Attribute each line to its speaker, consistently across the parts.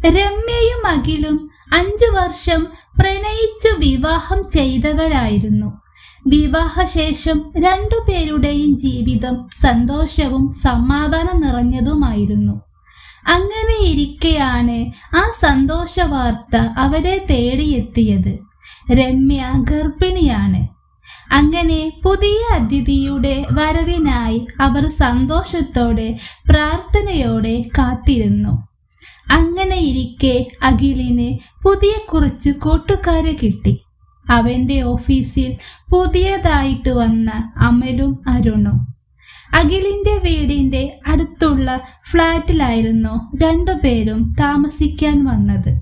Speaker 1: രമ്യയും അഖിലും അഞ്ചു വർഷം പ്രണയിച്ചു വിവാഹം ചെയ്തവരായിരുന്നു. വിവാഹശേഷം രണ്ടുപേരുടെയും ജീവിതം സന്തോഷവും സമാധാനം നിറഞ്ഞതുമായിരുന്നു. അങ്ങനെ ഇരിക്കെയാണ് ആ സന്തോഷ വാർത്ത അവരെ തേടിയെത്തിയത്. രമ്യ ഗർഭിണിയാണ്. അങ്ങനെ പുതിയ അതിഥിയുടെ വരവിനായി അവർ സന്തോഷത്തോടെ പ്രാർത്ഥനയോടെ കാത്തിരുന്നു. അങ്ങനെ ഇരിക്കെ അഖിലിന് പുതിയ കുറച്ച് കൂട്ടുകാരെ കിട്ടി. അവന്റെ ഓഫീസിൽ പുതിയതായിട്ട് വന്ന അമലും അരുണും. അഖിലിന്റെ വീടിന്റെ അടുത്തുള്ള ഫ്ലാറ്റിലായിരുന്നു രണ്ടുപേരും താമസിക്കാൻ വന്നത്.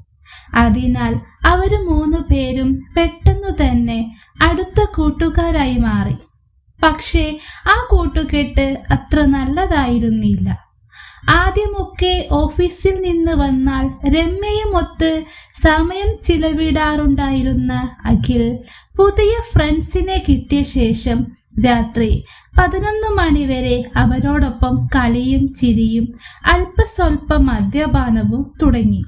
Speaker 1: അതിനാൽ അവർ മൂന്ന് പേരും പെട്ടെന്നു തന്നെ അടുത്ത കൂട്ടുകാരായി മാറി. പക്ഷേ ആ കൂട്ടുകെട്ട് അത്ര നല്ലതായിരുന്നില്ല. ആദ്യമൊക്കെ ഓഫീസിൽ നിന്ന് വന്നാൽ രമ്യയുമൊത്ത് സമയം ചിലവിടാറുണ്ടായിരുന്ന അഖിൽ. പുതിയ ഫ്രണ്ട്സിനെ കിട്ടിയ ശേഷം രാത്രി പതിനൊന്ന് മണിവരെ അവരോടൊപ്പം കളിയും ചിരിയും അല്പസ്വല്പ മദ്യപാനവും തുടങ്ങി.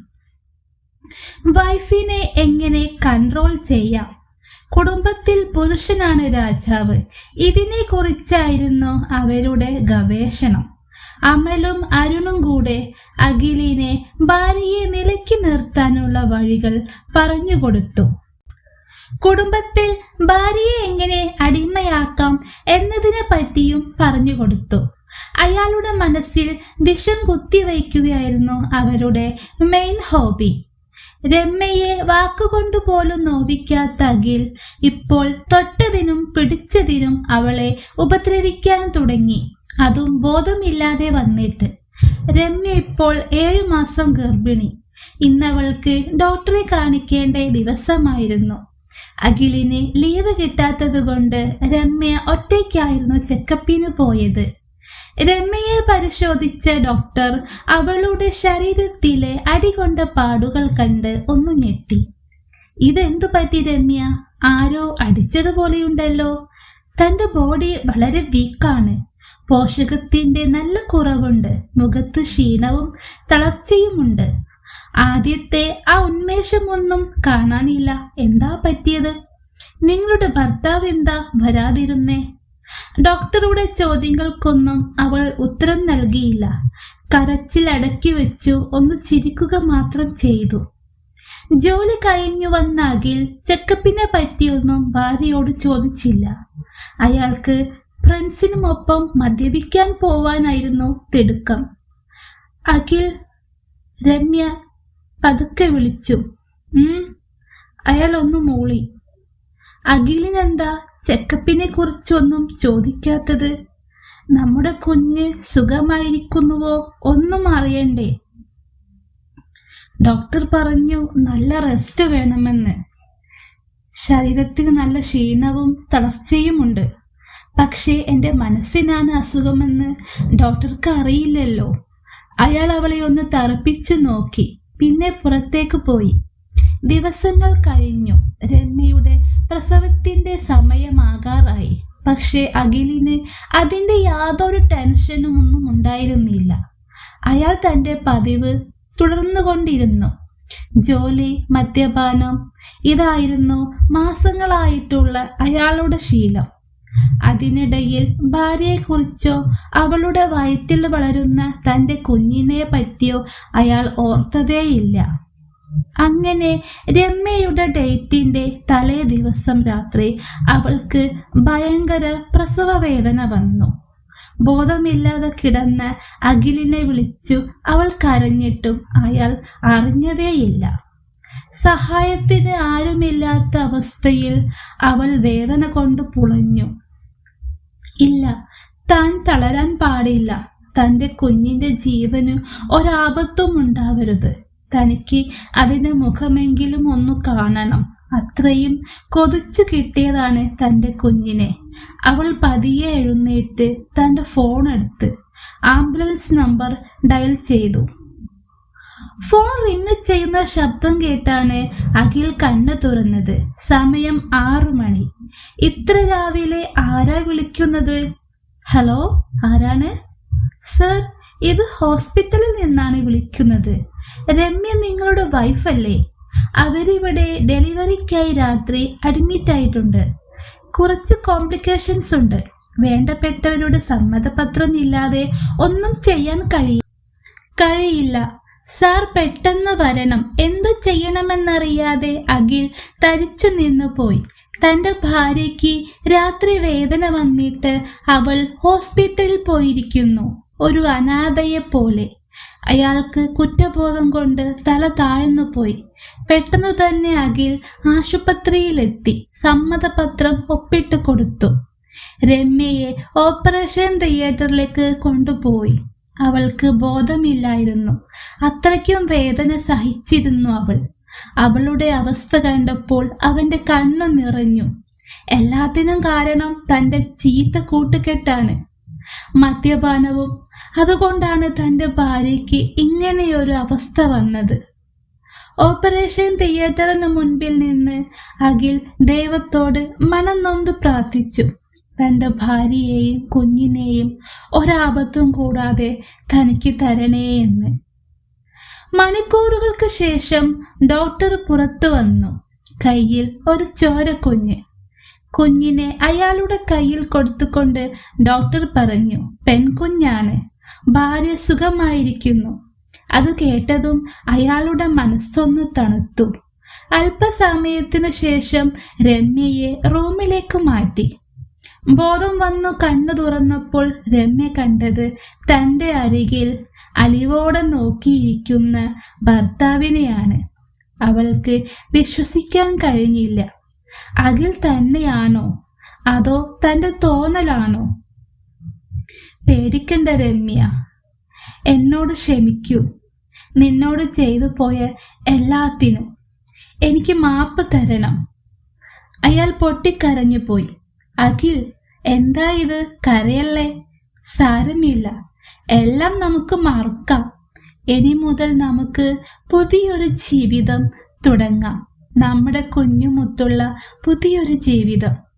Speaker 1: വൈഫിനെ എങ്ങനെ കൺട്രോൾ ചെയ്യാം? കുടുംബത്തിൽ പുരുഷനാണ് രാജാവ്. ഇതിനെക്കുറിച്ചായിരുന്നു അവരുടെ ഗവേഷണം. അമലും അരുണും കൂടെ അഖിലിനെ ഭാര്യയെ നിലയ്ക്ക് നിർത്താനുള്ള വഴികൾ പറഞ്ഞു കൊടുത്തു. കുടുംബത്തിൽ ഭാര്യയെ എങ്ങനെ അടിമയാക്കാം എന്നതിനെ പറ്റിയും പറഞ്ഞു കൊടുത്തു. അയാളുടെ മനസ്സിൽ വിഷം കുത്തിവയ്ക്കുകയായിരുന്നു അവരുടെ മെയിൻ ഹോബി രമ്യയെ വാക്കുകൊണ്ടു പോലും നോവിക്കാത്ത അഖിൽ ഇപ്പോൾ തൊട്ടതിനും പിടിച്ചതിനും അവളെ ഉപദ്രവിക്കാൻ തുടങ്ങി. അതും ബോധമില്ലാതെ വന്നിട്ട്. രമ്യ ഇപ്പോൾ ഏഴു മാസം ഗർഭിണി. ഇന്നവൾക്ക് ഡോക്ടറെ കാണിക്കേണ്ട ദിവസമായിരുന്നു. അഖിലിന് ലീവ് കിട്ടാത്തത് കൊണ്ട് രമ്യ ഒറ്റയ്ക്കായിരുന്നു ചെക്കപ്പിന് പോയത്. രമ്യയെ പരിശോധിച്ച ഡോക്ടർ അവളുടെ ശരീരത്തിലെ അടികൊണ്ട പാടുകൾ കണ്ട് ഒന്നു ഞെട്ടി. ഇതെന്തു പറ്റി രമ്യ? ആരോ അടിച്ചതുപോലെയുണ്ടല്ലോ. തന്റെ ബോഡി വളരെ വീക്കാണ്. പോഷകത്തിന്റെ നല്ല കുറവുണ്ട്. മുഖത്ത് ക്ഷീണവും തളർച്ചയുമുണ്ട്. ആദ്യത്തെ ആ ഉന്മേഷമൊന്നും കാണാനില്ല. എന്താ പറ്റിയത്? നിങ്ങളുടെ ഭർത്താവ് എന്താ വരാതിരുന്നേ? ഡോക്ടറുടെ ചോദ്യങ്ങൾക്കൊന്നും അവൾ ഉത്തരം നൽകിയില്ല. കരച്ചിൽ അടക്കി വെച്ചു. ഒന്ന് ചിരിക്കുക മാത്രം ചെയ്തു. ജോലി കഴിഞ്ഞു വന്ന ചെക്കപ്പിനെ പറ്റിയൊന്നും ഭാര്യയോട് ചോദിച്ചില്ല. അയാൾക്ക് ഫ്രണ്ട്സിനുമൊപ്പം മദ്യപിക്കാൻ പോവാനായിരുന്നു തിടുക്കം. അഖിൽ രമ്യ പതുക്കെ വിളിച്ചു. ഒന്ന് മൂളി. അഖിലിനെന്താ ചെക്കപ്പിനെ കുറിച്ചൊന്നും ചോദിക്കാത്തത്? നമ്മുടെ കുഞ്ഞ് സുഖമായിരിക്കുന്നുവോ ഒന്നും അറിയണ്ടേ? ഡോക്ടർ പറഞ്ഞു നല്ല റെസ്റ്റ് വേണമെന്ന്. ശരീരത്തിന് നല്ല ക്ഷീണവും തളർച്ചയുമുണ്ട്. പക്ഷേ എന്റെ മനസ്സിനാണ് അസുഖമെന്ന് ഡോക്ടർക്ക് അറിയില്ലല്ലോ. അയാൾ അവളെ ഒന്ന് തറപ്പിച്ചു നോക്കി പിന്നെ പുറത്തേക്ക് പോയി. ദിവസങ്ങൾ കഴിഞ്ഞു. രമ്യയുടെ പ്രസവത്തിന്റെ സമയമാകാറായി. പക്ഷേ അഖിലിന് അതിന്റെ യാതൊരു ടെൻഷനും ഒന്നും ഉണ്ടായിരുന്നില്ല. അയാൾ തന്റെ പതിവ് തുടർന്നുകൊണ്ടിരുന്നു. ജോലി മദ്യപാനം ഇതായിരുന്നു മാസങ്ങളായിട്ടുള്ള അയാളുടെ ശീലം. അതിനിടയിൽ ഭാര്യയെക്കുറിച്ചോ അവളുടെ വയറ്റിൽ വളരുന്ന തന്റെ കുഞ്ഞിനെ പറ്റിയോ അയാൾ ഓർത്തതേയില്ല. അങ്ങനെ രമ്യയുടെ ഡേറ്റിന്റെ തലേ ദിവസം രാത്രി അവൾക്ക് ഭയങ്കര പ്രസവ വേദന വന്നു. ബോധമില്ലാതെ കിടന്ന് അഖിലിനെ വിളിച്ചു അവൾ കരഞ്ഞിട്ടും അയാൾ അറിഞ്ഞതേയില്ല. സഹായത്തിന് ആരുമില്ലാത്ത അവസ്ഥയിൽ അവൾ വേദന കൊണ്ട് പുളഞ്ഞു. ഇല്ല. താൻ തളരാൻ പാടില്ല. തന്റെ കുഞ്ഞിന്റെ ജീവന് ഒരാപത്തും ഉണ്ടാവരുത് തനിക്ക് അതിന്റെ മുഖമെങ്കിലും ഒന്ന് കാണണം. അത്രയും കൊതിച്ചു കിട്ടിയതാണ് തന്റെ കുഞ്ഞിനെ. അവൾ പതിയെ എഴുന്നേറ്റ് തന്റെ ഫോൺ എടുത്ത് ആംബുലൻസ് നമ്പർ ഡയൽ ചെയ്തു. ഫോൺ റിങ് ചെയ്യുന്ന ശബ്ദം കേട്ടാണ് അഖിൽ കണ്ണു തുറന്നത്. സമയം ആറു മണി ഇത്ര രാവിലെ ആരാ വിളിക്കുന്നത്? ഹലോ ആരാണ്? സർ ഇത് ഹോസ്പിറ്റലിൽ നിന്നാണ് വിളിക്കുന്നത്. രമ്യ നിങ്ങളുടെ വൈഫല്ലേ അവരിവിടെ ഡെലിവറിക്കായി രാത്രി അഡ്മിറ്റ് ആയിട്ടുണ്ട്. കുറച്ച് കോംപ്ലിക്കേഷൻസ് ഉണ്ട്. വേണ്ടപ്പെട്ടവരുടെ സമ്മതപത്രം ഇല്ലാതെ ഒന്നും ചെയ്യാൻ കഴിയും കഴിയില്ല. സാർ പെട്ടെന്ന് വരണം. എന്തു ചെയ്യണമെന്നറിയാതെ അഖിൽ തരിച്ചു നിന്നു പോയി തന്റെ ഭാര്യയ്ക്ക് രാത്രി വേദന വന്നിട്ട് അവൾ ഹോസ്പിറ്റലിൽ പോയിരിക്കുന്നു. ഒരു അനാഥയെ പോലെ. അയാൾക്ക് കുറ്റബോധം കൊണ്ട് തല താഴ്ന്നു പോയി. പെട്ടെന്നു തന്നെ അഖിൽ ആശുപത്രിയിലെത്തി. സമ്മതപത്രം ഒപ്പിട്ട് കൊടുത്തു. രമ്യയെ ഓപ്പറേഷൻ തിയേറ്ററിലേക്ക് കൊണ്ടുപോയി. അവൾക്ക് ബോധമില്ലായിരുന്നു. അത്രയ്ക്കും വേദന സഹിച്ചിരുന്നു അവൾ. അവളുടെ അവസ്ഥ കണ്ടപ്പോൾ അവന്റെ കണ്ണു നിറഞ്ഞു. എല്ലാത്തിനും കാരണം തന്റെ ചീത്ത കൂട്ടുകെട്ടാണ്. മദ്യപാനവും അതുകൊണ്ടാണ് തന്റെ ഭാര്യയ്ക്ക് ഇങ്ങനെയൊരു അവസ്ഥ വന്നത്. ഓപ്പറേഷൻ തിയേറ്ററിന് മുൻപിൽ നിന്ന് അഖിൽ ദൈവത്തോട് മനം നൊന്ത് പ്രാർത്ഥിച്ചു. തന്റെ ഭാര്യയെയും കുഞ്ഞിനെയും ഒരാപത്തും കൂടാതെ തനിക്ക് തരണേ എന്ന്. മണിക്കൂറുകൾക്ക് ശേഷം ഡോക്ടർ പുറത്തു വന്നു. കയ്യിൽ ഒരു ചോര കുഞ്ഞ്. കുഞ്ഞിനെ അയാളുടെ കയ്യിൽ കൊടുത്തുകൊണ്ട് ഡോക്ടർ പറഞ്ഞു പെൺകുഞ്ഞാണ്. ഭാര്യ സുഖമായിരിക്കുന്നു. അത് കേട്ടതും അയാളുടെ മനസ്സൊന്ന് തണുത്തു. അല്പസമയത്തിനു ശേഷം രമ്യയെ റൂമിലേക്ക് മാറ്റി. ബോധം വന്നു കണ്ണു തുറന്നപ്പോൾ രമ്യ കണ്ടത് തന്റെ അരികിൽ അലിവോടെ നോക്കിയിരിക്കുന്ന ഭർത്താവിനെയാണ്. അവൾക്ക് വിശ്വസിക്കാൻ കഴിഞ്ഞില്ല. അഖിൽ തന്നെയാണോ? അതോ തന്റെ തോന്നലാണോ? പേടിക്കണ്ട രമ്യ. എന്നോട് ക്ഷമിക്കൂ. നിന്നോട് ചെയ്തു പോയ എല്ലാത്തിനും എനിക്ക് മാപ്പ് തരണം. അയാൾ പൊട്ടിക്കരഞ്ഞു പോയി അഖിൽ എന്താ ഇത്? കരയല്ലേ? സാരമില്ല. എല്ലാം നമുക്ക് മറക്കാം. ഇനി മുതൽ നമുക്ക് പുതിയൊരു ജീവിതം തുടങ്ങാം. നമ്മുടെ കുഞ്ഞുമൊത്തുള്ള പുതിയൊരു ജീവിതം.